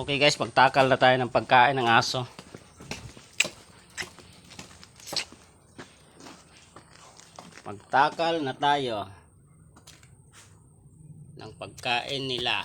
Okay guys, magtakal na tayo ng pagkain ng aso. Magtakal na tayo ng pagkain nila.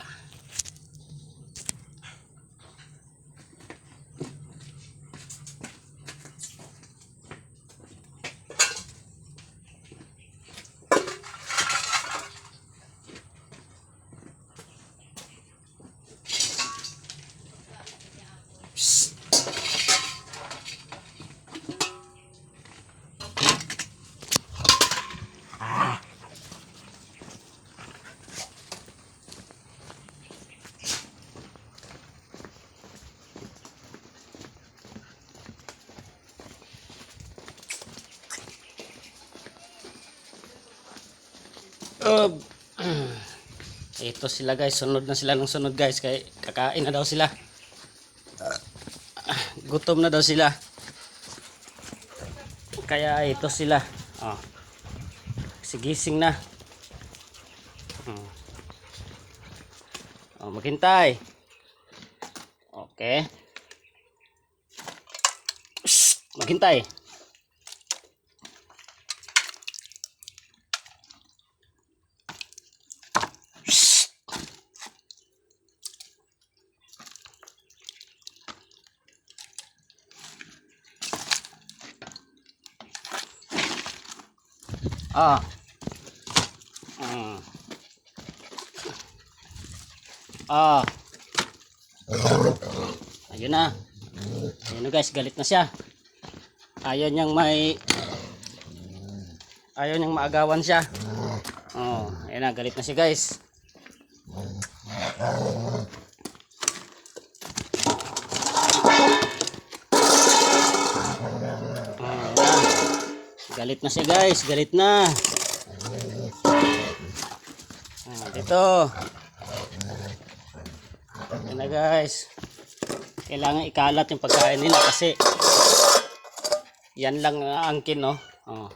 Uh, ito sila guys, sunod na sila ng sunod guys, kaya kakain na daw sila. Gutom na daw sila. Kaya ito sila. Oh. Sigising na. Hmm. Oh, maghintay. Okay. Shh, maghintay. Ah. Mm. Ah. Ayun na. Ayun na guys, galit na siya. Ayaw niyang may Ayaw niyang maagawan siya. Oh, ayun na, galit na siya guys. Galit na siya guys, galit na. Ah, dito. Na guys. Kailangan ikalat yung pagkain nila kasi yan lang ang angkin no. Oh.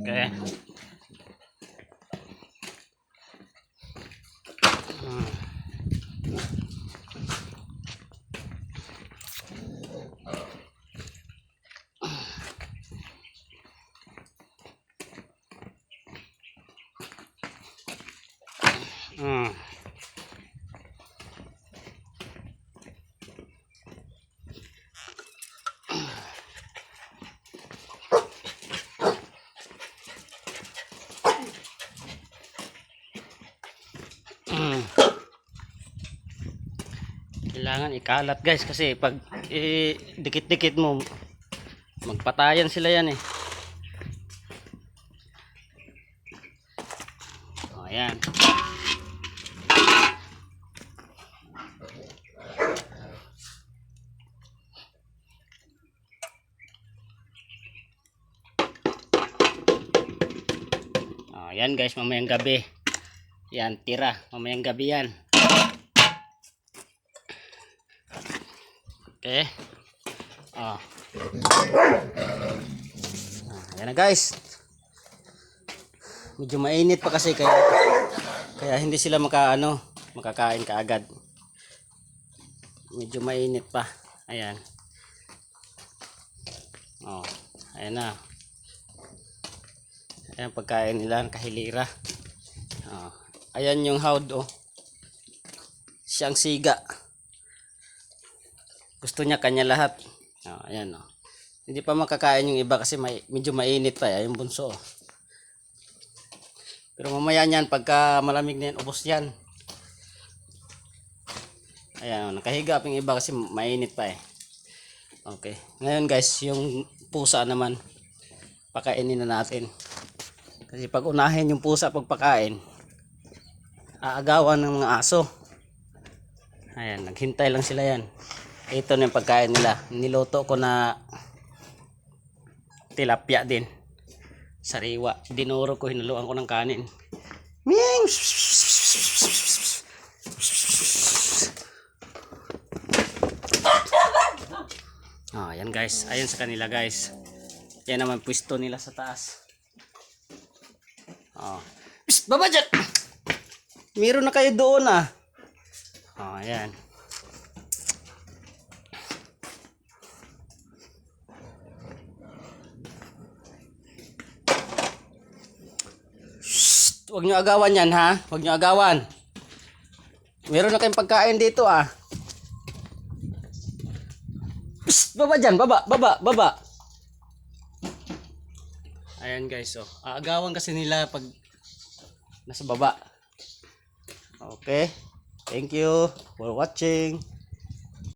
Okay. Mm. Kailangan ikalat guys kasi pag eh, dikit-dikit mo magpatayan sila yan eh. Oh, ayan. Oh, ayan guys, mamayang gabi. Yan, tira. Mamayang gabi yan. Okay. Oh. Ah, yan na guys. Medyo mainit pa kasi kaya kaya hindi sila maka ano, makakain kaagad. Medyo mainit pa. Ayan. Oh, ayan na. Ayan pagkain nila kahilira. Oh. Ayan yung howd oh. Siyang siga. Gusto niya kanya lahat. Oh, ayan oh. Hindi pa makakain yung iba kasi may, medyo mainit pa eh, yung bunso. oh. Pero mamaya niyan pagka malamig na yan, ubos yan. Ayan, oh, nakahiga pa yung iba kasi mainit pa eh. Okay. Ngayon guys, yung pusa naman pakainin na natin. Kasi pag unahin yung pusa pagpakain, aagawan ng mga aso. Ayan, naghintay lang sila yan. Ito na yung pagkain nila. Niloto ko na tilapia din. Sariwa. Dinuro ko, hinaluan ko ng kanin. Ming! Ah, yan guys. Ayan sa kanila guys. Yan naman pwesto nila sa taas. Oh. Psst, baba dyan! Meron na kayo doon ah. Oh, ayan. Shh! Huwag nyo agawan yan ha. Huwag nyo agawan. Meron na kayong pagkain dito ah. Psst! Baba dyan. Baba, baba, baba. Ayan guys, oh. Aagawan kasi nila pag nasa baba. Okay. Thank you for watching.